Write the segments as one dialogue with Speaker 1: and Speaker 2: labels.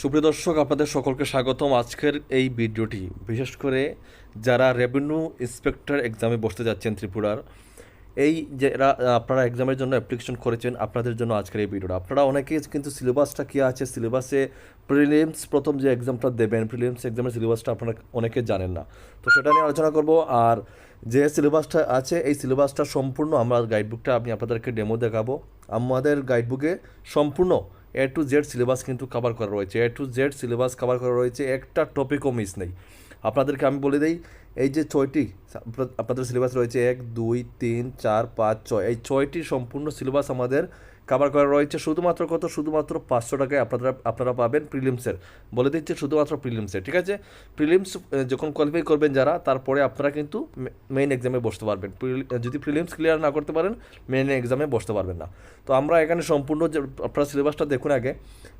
Speaker 1: সুপ্রিয় দর্শক, আপনাদের সকলকে স্বাগতম আজকের এই ভিডিওটি। বিশেষ করে যারা রেভিনিউ ইন্সপেক্টর এক্সামে বসতে যাচ্ছেন ত্রিপুরার, এই যারা, আপনারা এক্সামের জন্য অ্যাপ্লিকেশন করেছেন, আপনাদের জন্য আজকের এই ভিডিওটা। আপনারা অনেকেই কিন্তু সিলেবাসটা কী আছে? সিলেবাসে প্রিলিমস, প্রথম যে এক্সামটা দেবেন, প্রিলিমস এক্সামের সিলেবাসটা আপনারা অনেকে জানেন না। তো সেটা নিয়ে আলোচনা করব, আর যে সিলেবাসটা আছে, এই সিলেবাসটা সম্পূর্ণ আমরা গাইডবুকটা আমি আপনাদেরকে ডেমো দেখাবো। আমাদের গাইডবুকে সম্পূর্ণ এ টু জেড সিলেবাস কিন্তু কভার করা রয়েছে। A to Z syllabus cover করা রয়েছে। একটা টপিকও মিস নেই। আপনাদেরকে আমি বলে দিই, এই যে ছয়টি আপনাদের সিলেবাস রয়েছে, এক, দুই, তিন, চার, পাঁচ, ছয়, এই ছয়টি সম্পূর্ণ সিলেবাস আমাদের কভার করা রয়েছে শুধুমাত্র কত? শুধুমাত্র পাঁচশো টাকায় আপনারা আপনারা পাবেন প্রিলিমসের বলে দিচ্ছে শুধুমাত্র প্রিলিমসের ঠিক আছে? প্রিলিমস যখন কোয়ালিফাই করবেন যারা, তারপরে আপনারা কিন্তু মেইন এক্সামে বসতে পারবেন। যদি প্রিলিমস ক্লিয়ার না করতে পারেন মেইন এক্সামে বসতে পারবেন না। তো আমরা এখানে সম্পূর্ণ যে, আপনারা সিলেবাসটা দেখুন আগে।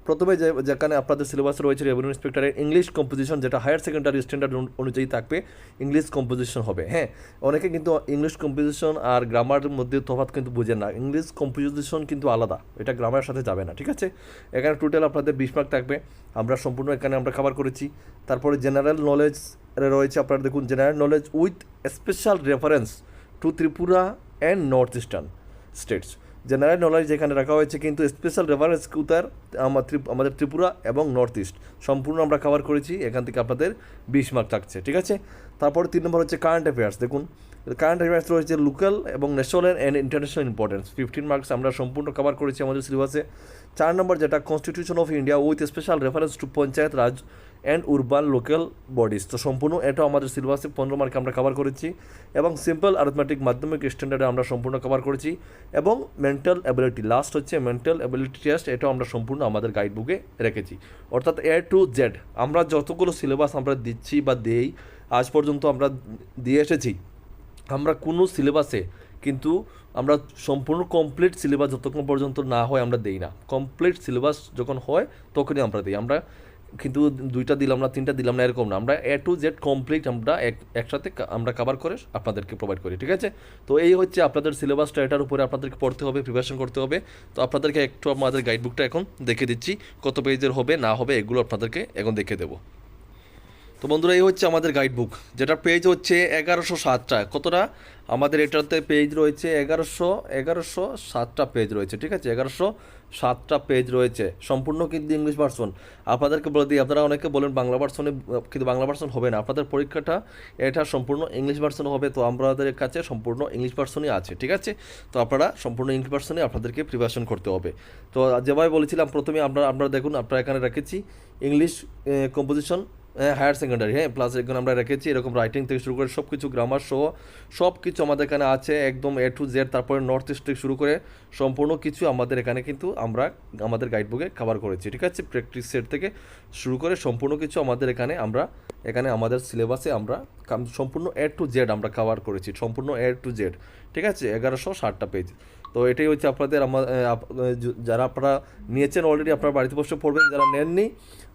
Speaker 1: প্রথমে যে, যেখানে আপনাদের সিলেবাস রয়েছে রেভিনিউ ইন্সপেক্টরের ইংলিশ কম্পোজিশন যেটা হায়ার সেকেন্ডারি স্ট্যান্ডার্ড অনুযায়ী থাকবে ইংলিশ কম্পোজিশন হবে হ্যাঁ? অনেকে কিন্তু ইংলিশ কম্পোজিশন আর গ্রামারের মধ্যে তফাৎ কিন্তু বুঝেন না। ইংলিশ কম্পোজিশন কিন্তু আলাদা, এটা গ্রামের সাথে যাবে না, ঠিক আছে? এখানে টোটাল আপনাদের বিশ মার্ক থাকবে, আমরা সম্পূর্ণ এখানে আমরা খাবার করেছি। তারপরে জেনারেল নলেজ রয়েছে, আপনারা দেখুন general knowledge with special reference to Tripura and north eastern states general knowledge যেখানে রাখা হয়েছে কিন্তু স্পেশাল রেফারেন্স কুতার আমার আমাদের ত্রিপুরা এবং নর্থ ইস্ট সম্পূর্ণ আমরা কভার করেছি, এখান থেকে আপনাদের বিশ মার্ক থাকছে, ঠিক আছে? তারপরে তিন নম্বর হচ্ছে কারেন্ট অ্যাফেয়ার্স দেখুন। কারেন্ট অ্যাফেয়ার্স রয়েছে লোকাল এবং national and international importance fifteen marks আমরা সম্পূর্ণ কভার করেছি আমাদের সিলেবাসে চার নম্বর যেটা constitution of India with special reference to panchayat raj and urban local bodies তো সম্পূর্ণ এটা আমাদের সিলেবাসে পনেরো মার্কে আমরা কভার করেছি এবং সিম্পল অ্যারিথমেটিক মাধ্যমিক স্ট্যান্ডার্ডে আমরা সম্পূর্ণ কভার করেছি এবং মেন্টাল অ্যাবিলিটি লাস্ট হচ্ছে মেন্টাল অ্যাবিলিটি টেস্ট এটাও আমরা সম্পূর্ণ আমাদের গাইড বুকে রেখেছি। অর্থাৎ এ টু জেড আমরা যতগুলো সিলেবাস আমরা দিচ্ছি বা দেই, আজ পর্যন্ত আমরা দিয়ে এসেছি, আমরা কোনো সিলেবাসে কিন্তু আমরা সম্পূর্ণ কমপ্লিট সিলেবাস যতক্ষণ পর্যন্ত না হয় আমরা দেই না। কমপ্লিট সিলেবাস যখন হয়, তখনই আমরা দিই। আমরা কিন্তু দুইটা দিলাম না তিনটা দিলাম না এরকম না। আমরা এ টু জেড কমপ্লিট আমরা এক, একসাথে আমরা কাভার করে আপনাদেরকে প্রোভাইড করি, ঠিক আছে? তো এই হচ্ছে আপনাদের সিলেবাসটা এটার উপরে আপনাদেরকে পড়তে হবে প্রিপারেশন করতে হবে। তো আপনাদেরকে একটু আমাদের গাইডবুকটা এখন দেখে দিচ্ছি, কত পেজের হবে, না হবে, এগুলো আপনাদেরকে এখন দেখে দেবো। তো বন্ধুরা, এই হচ্ছে আমাদের গাইড বুক যেটার পেজ হচ্ছে এগারোশো সাতটা। কতটা? আমাদের এটাতে পেজ রয়েছে এগারোশো এগারোশো সাতটা পেজ রয়েছে, ঠিক আছে? এগারোশো সাতটা পেজ রয়েছে, সম্পূর্ণ কিন্তু ইংলিশ ভার্সন আপনাদেরকে বলে দিই, আপনারা অনেকে বলেন বাংলা ভার্সনে কিন্তু বাংলা ভার্সন হবে না। আপনাদের পরীক্ষাটা, এটা সম্পূর্ণ ইংলিশ ভার্সন হবে, তো আমাদের কাছে সম্পূর্ণ ইংলিশ ভার্সনই আছে, ঠিক আছে? তো আপনারা সম্পূর্ণ ইংলিশ ভার্সনে আপনাদেরকে প্রিপারেশন করতে হবে। তো যেভাবে বলেছিলাম, প্রথমে আপনারা আপনারা দেখুন, আপনারা এখানে রেখেছি ইংলিশ কম্পোজিশন হায়ার সেকেন্ডারি হ্যাঁ প্লাস এখানে আমরা রেখেছি, এরকম রাইটিং থেকে শুরু করে সব কিছু গ্রামার সহ সব কিছু আমাদের এখানে আছে, একদম এ টু জেড তারপরে নর্থ ইস্ট থেকে শুরু করে সম্পূর্ণ কিছু আমাদের এখানে কিন্তু আমরা, আমাদের গাইডবুকে কভার করেছি, ঠিক আছে? প্র্যাকটিস সেট থেকে শুরু করে সম্পূর্ণ কিছু আমাদের এখানে আমরা, এখানে আমাদের সিলেবাসে আমরা সম্পূর্ণ এ টু জেড আমরা কভার করেছি, সম্পূর্ণ এ টু জেড ঠিক আছে? এগারোশো ষাটটা পেজ তো এটাই হচ্ছে আপনাদের আমার যারা আপনারা নিয়েছেন অলরেডি আপনারা বাড়িতে বসে পড়বেন, যারা নেননি,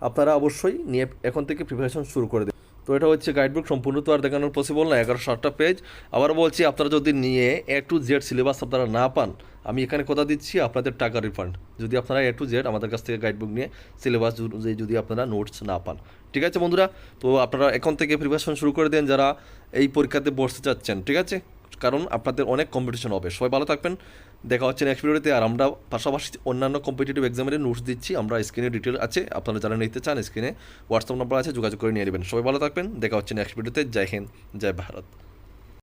Speaker 1: আপনারা অবশ্যই নিয়ে এখন থেকে প্রিপারেশন শুরু করে দেবেন তো এটা হচ্ছে গাইডবুক সম্পূর্ণ তো আর দেখানোর পসিবল না, এগারো ষাটটা পেজ আবার বলছি, আপনারা যদি নিয়ে এ টু জেড সিলেবাস আপনারা না পান, আমি এখানে কথা দিচ্ছি, আপনাদের টাকা রিফান্ড যদি আপনারা এ টু জেড আমাদের কাছ থেকে গাইডবুক নিয়ে সিলেবাস যদি আপনারা নোটস না পান। ঠিক আছে বন্ধুরা? তো আপনারা এখন থেকে প্রিপারেশন শুরু করে দেন, যারা এই পরীক্ষাতে বসতে চাচ্ছেন। ঠিক আছে? কারণ আপনাদের অনেক কম্পিটিশন হবে। সবাই ভালো থাকবেন, দেখা হচ্ছে নেক্সট ভিডিওতে আর আমরা পাশাপাশি অন্যান্য কম্পিটিটিভ এক্সামের নোটস দিচ্ছি। আমরা স্ক্রিনে ডিটেল আছে, আপনারা যারা নিতে চান স্ক্রিনে হোয়াটসঅ্যাপ নাম্বার আছে, যোগাযোগ করে নিয়ে নেবেন। সবাই ভালো থাকবেন, দেখা হচ্ছে নেক্সট ভিডিওতে জয় হিন্দ, জয় ভারত।